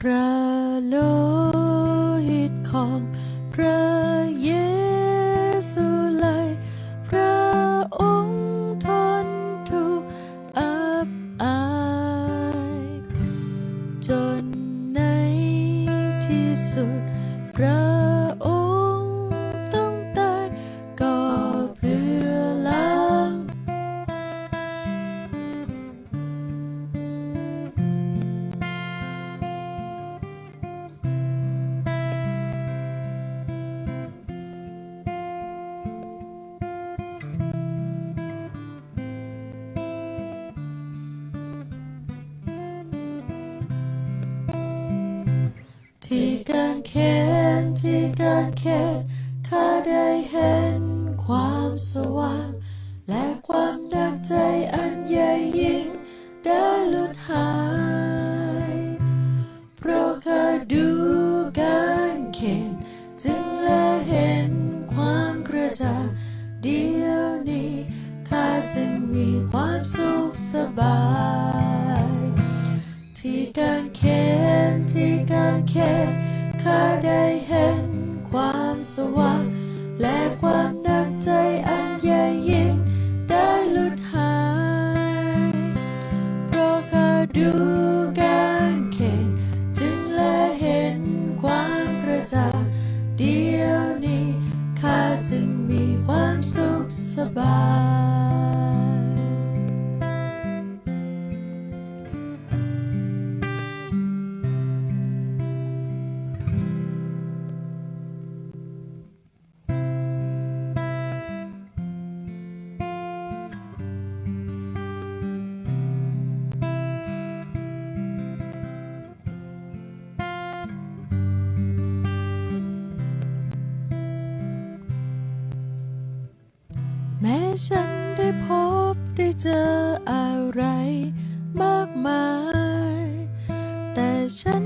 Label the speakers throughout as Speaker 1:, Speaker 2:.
Speaker 1: พระโลหิตของพระเยซูไลพระองค์ทนทุกอับอายจนในที่สุดพระ ที่การเขียนที่การเขียนข้าได้เห็นความสว่าง และความดังใจอันใหญ่ยิ่งได้หลุดหาย เพราะข้าดูการเขียนจึงละเห็นความกระจ่างเดียวนี้ข้าจึงมีความสุขสบาย ที่การเขียน care, 課題 ฉันได้พบได้เจออะไรมากมาย แต่ฉัน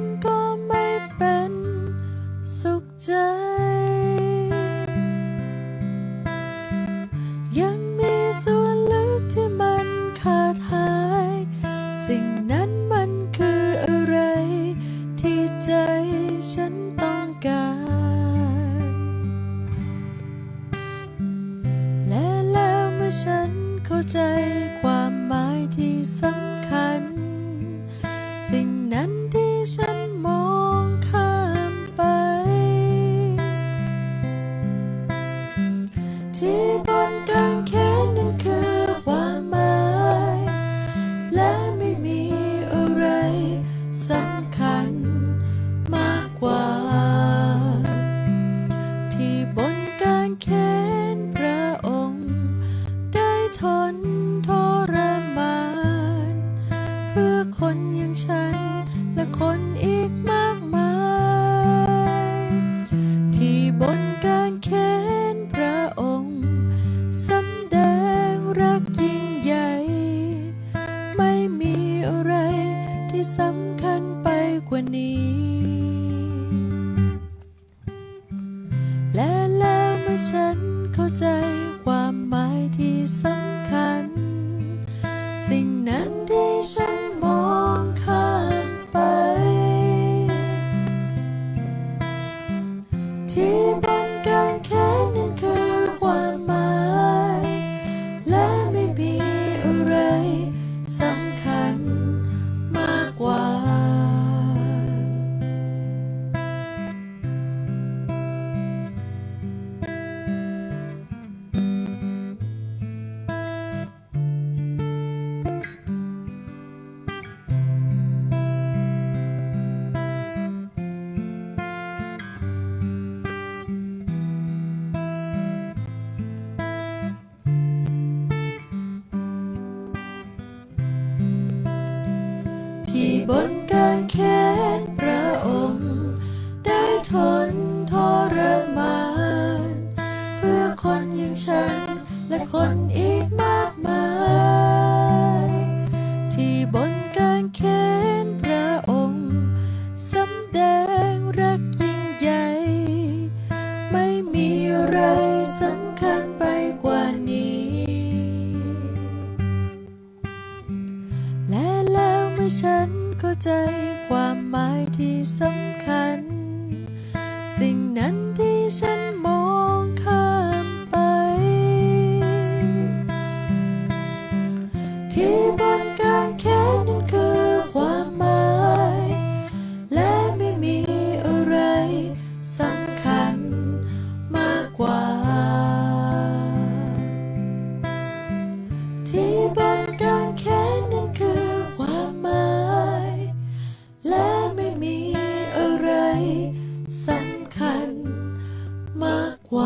Speaker 1: ฉันและคนอีก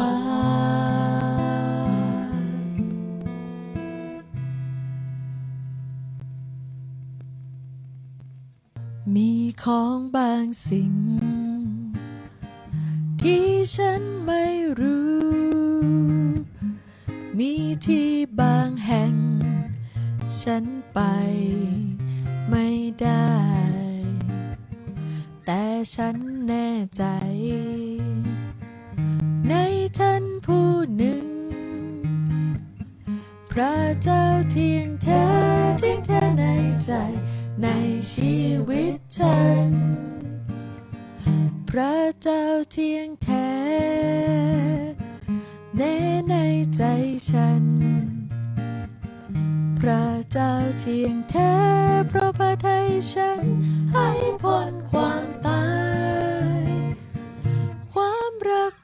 Speaker 1: ามีของบางสิ่ง ที่ฉันไม่รู้ มีที่บางแห่ง ฉันไปไม่ได้ แต่ฉันแน่ใจ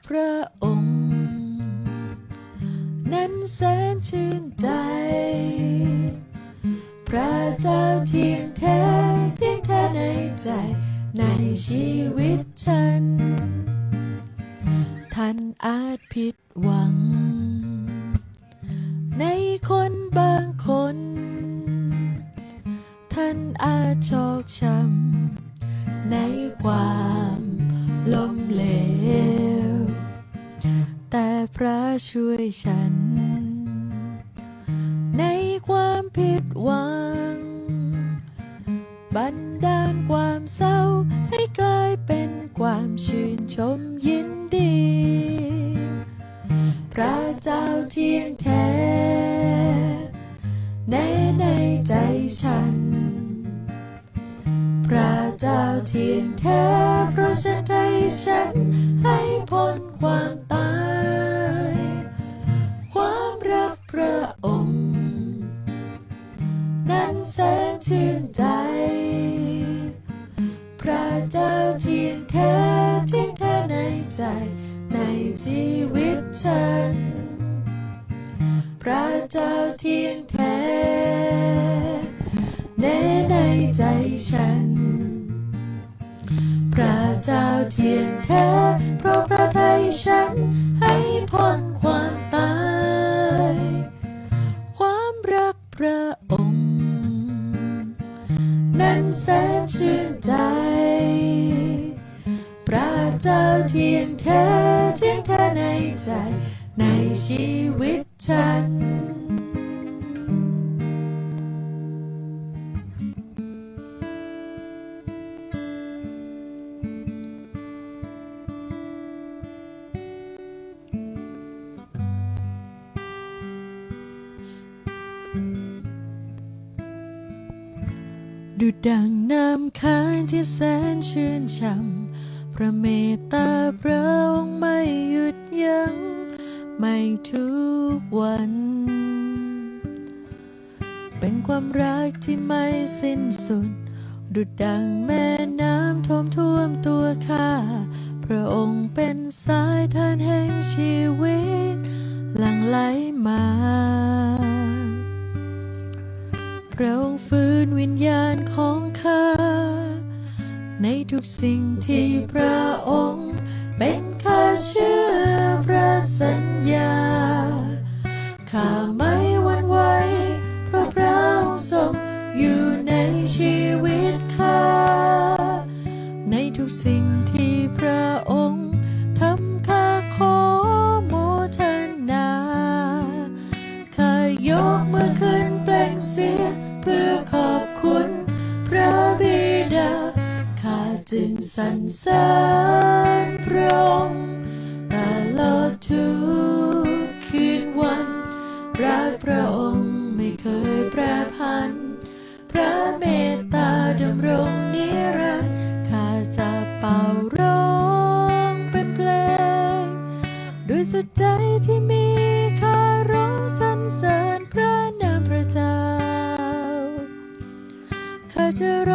Speaker 1: พระองค์ นั้นแสนชื่นใจ พระเจ้าเที่ยงแท้เที่ยงแท้ในใจในชีวิตฉัน ท่านอาจผิดหวัง ในคนบางคน ท่านอาจชอกช้ำในความล้มเหลว พระช่วยฉัน ในความผิดหวัง บันดาลความเศร้าให้กลายเป็นความชื่นชมยินดี พระเจ้าเที่ยงแท้แน่ในใจฉัน พระเจ้าเที่ยงแท้เพราะฉันใจฉันให้พ้นความ พระเจ้าเทียนแท้เพราะพระทัยฉันให้พ้น ดุดดังน้ำค้างที่แสนชื่นช่ำพระเมตตาพระองค์ไม่หยุดยัง้งไม่ทุกวัน เป็นความรักที่ไม่สิ้นสุด ดุดดังแม่น้ำท่วมท่วมตัวข้า พระองค์เป็นสายทานแห่งชีวิต หลั่งไหลมา พระองค์ ในทุกสิ่งที่พระองค์ เป็นข้าเชื่อพระสัญญา ข้าไม่หวั่นไหวเพราะพระองค์ทรงอยู่ในชีวิตข้าในทุกสิ่งที่ สรรเสริญพระองค์ตลอดทุกคืนวันรักพระองค์ไม่เคยแปรผัน พระเมตตาดำรงนิรันดร์ข้าจะเป่าร้องเป็นเพลงด้วยสุดใจที่มีข้าร้องสรรเสริญพระนามพระเจ้าข้าจะร้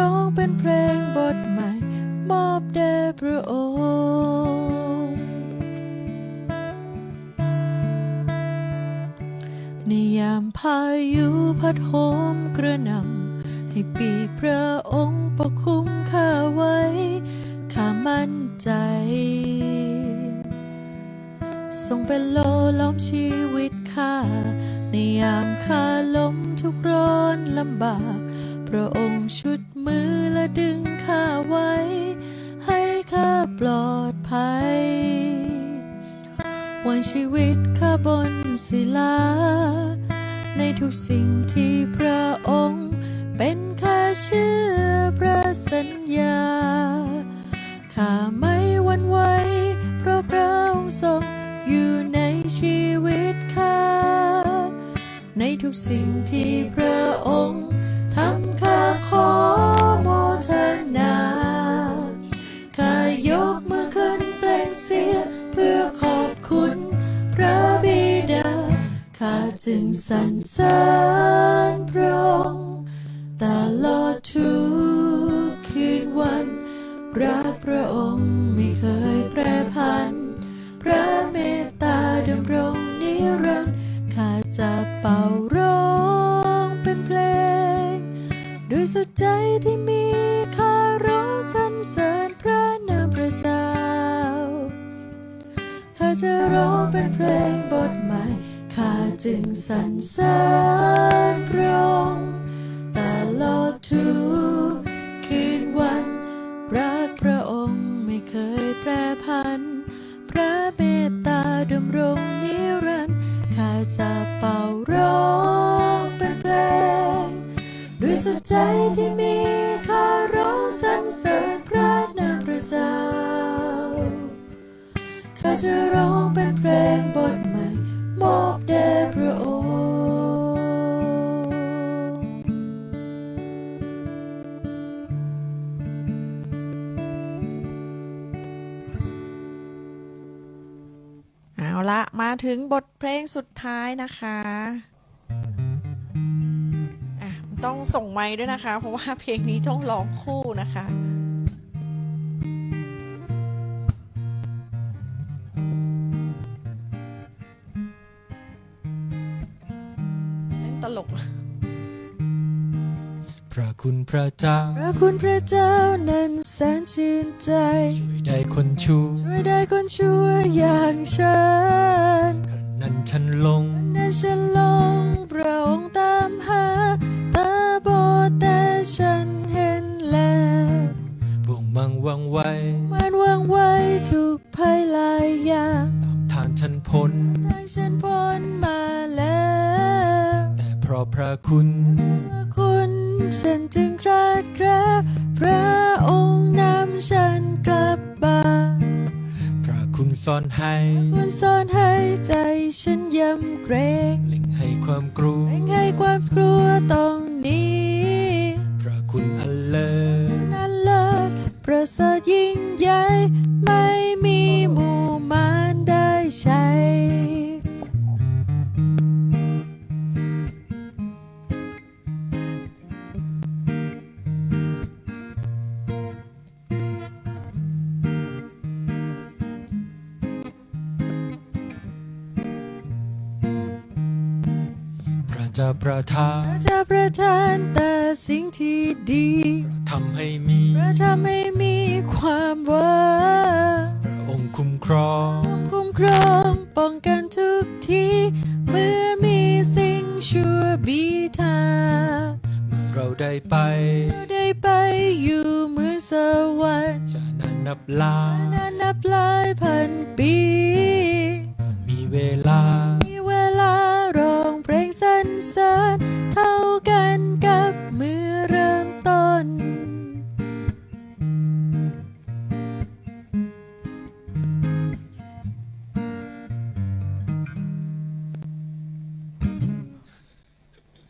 Speaker 1: องามพายุพัดโหมกระหน่ำให้ปีพระองค์ปกคลุมข้าไว้ ข้ามั่นใจ ทรงเป็นโลล้อมชีวิตข้า ในยามข้าล้มทุกร้อนลำบาก พระองค์ชุดมือและดึงข้าไว้ ให้ข้าปลอดภัยวางชีวิตข้าบนศิลา ในทุกสิ่งที่พระองค์ เป็นข้าเชื่อพระสัญญา ข้าไม่หวั่นไหวเพราะพระองค์ทรงอยู่ในชีวิตข้า ในทุกสิ่งที่พระองค์ทำข้าขอ จึงสรรเสริญพระองค์ตลอดทุกคืนวันรักพระองค์ไม่เคยแปรผัน พระเมตตาดำรงนิรันดร์ข้าจะเป่าร้องเป็นเพลง ด้วยสุดใจที่มีข้าร้องสรรเสริญพระนามพระเจ้าข้าจะร้องเป็นเพลงบทใหม่ จึงสรรเสริญ
Speaker 2: ถึงบทเพลงสุดท้ายนะคะอะต้องส่งไม้ด้วยนะคะ เพราะว่าเพลงนี้ต้องร้องคู่นะคะเล่นตลก
Speaker 3: พระคุณพระเจ้า
Speaker 1: พระคุณพระเจ้านั้นแส นชื่นใจ
Speaker 3: ช่วยได้คนชั่ว
Speaker 1: ช่วยได้คนชั่วอย่างฉัน
Speaker 3: ขณนั้นฉันลง
Speaker 1: นั้นฉันลองพระองค์ตามหาตาบอดแต่ฉันเห็นแล้ว
Speaker 3: บ่วงมังวังไว้
Speaker 1: มันวางไว้ทุกภัยหลายอย่าง
Speaker 3: ตามทางฉันพ้น
Speaker 1: ทางฉันพ้นมาแล้ว
Speaker 3: แต่เพราะพระคุณ
Speaker 1: พระคุณฉันจึงคลาดแคลวพระองค์นำ ฉันกลับบ้าน
Speaker 3: พระคุณซ่อนให้
Speaker 1: คุณสอนให้ ประ
Speaker 3: ทาน
Speaker 1: พระเจ้าประทานแต่สิ่งที่ดี
Speaker 3: ทำให้มี
Speaker 1: พระทำให้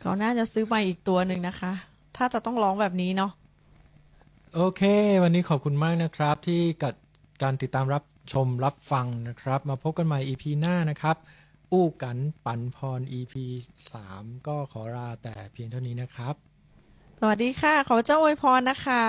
Speaker 2: เขาน่าจะซื้อมาอีกตัวหนึ่งนะคะ ถ้าจะต้องร้องแบบนี้เนาะ
Speaker 3: โอเค วันนี้ขอบคุณมากนะครับที่กับการติดตามรับชมรับฟังนะครับ มาพบกันใหม่ EP หน้านะครับ อู้กันปันพร EP 3 ก็ขอลาแต่เพียงเท่านี้นะครับ
Speaker 2: สวัสดีค่ะ ขอเจ้าอวยพรนะคะ